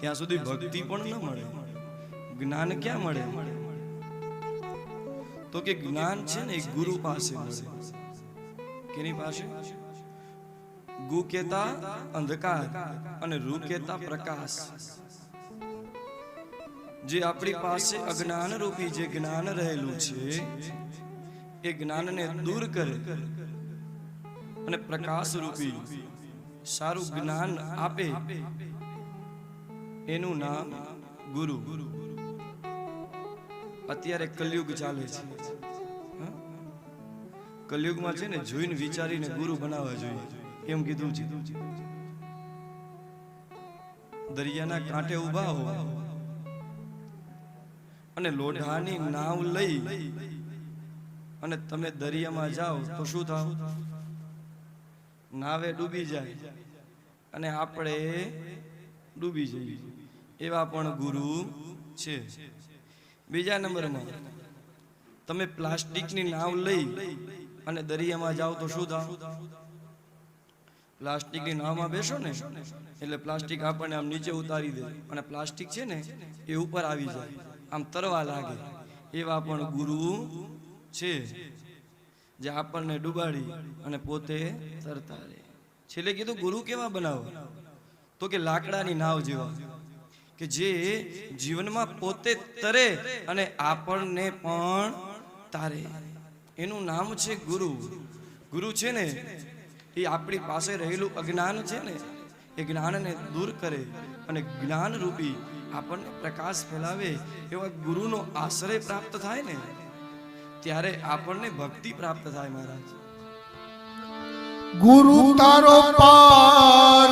ત્યાં સુધી ભક્તિ પણ ન મળે. જ્ઞાન ક્યાં મળે? તો કે જ્ઞાન છે ને એ ગુરુ પાસે મળે. કેની પાસે? ગુ કેતા અંધકાર અને રૂ કેતા પ્રકાશ. જે આપણી પાસે અજ્ઞાન રૂપી જે જ્ઞાન રહેલું છે એ જ્ઞાનને દૂર કરે અને પ્રકાશ રૂપી સારું જ્ઞાન આપે. એનું નામ ગુરુ. અત્યારે કલયુગ ચાલે છે? કલયુગમાં છે ને જોઈને વિચારીને ગુરુ બનાવવા જોઈએ. એમ કીધું છે. દરિયાના કાંઠે ઊભા હો. અને લોઢાની નાવ લઈ અને તમે દરિયામાં જાઓ તો શું થાવ? નાવે ડૂબી જાય. અને આપણે ડૂબી જઈએ. એવા પણ ગુરુ છે. બીજા નંબરમાં, તમે પ્લાસ્ટિકની નાવ લઈ અને દરિયામાં જાઓ તો શું થાવ? પ્લાસ્ટિકની નાવમાં બેસો ને, એટલે પ્લાસ્ટિક આપણને આમ નીચે ઉતારી દે અને પ્લાસ્ટિક છે ને એ ઉપર આવી જાય. આમ તરવા લાગે. એવા પણ ગુરુ છે, જે આપણને ડૂબાડી અને પોતે તરતા રહે. છેલ્લે કીધું, ગુરુ કેવા બનાવો? તો કે લાકડાની નાવ જેવા. કે જે જીવનમાં પોતે તરે અને આપણને પણ તારે. એનું નામ છે ગુરુ. ગુરુ છે ને, એ આપણી પાસે રહેલું અજ્ઞાન છે ને, એ જ્ઞાનને દૂર કરે અને જ્ઞાન રૂપી આપણને પ્રકાશ ફેલાવે એવા ગુરુનો આશ્રય પ્રાપ્ત થાય ને, ત્યારે આપણને ભક્તિ પ્રાપ્ત થાય મહારાજ. ગુરુ તારો પાર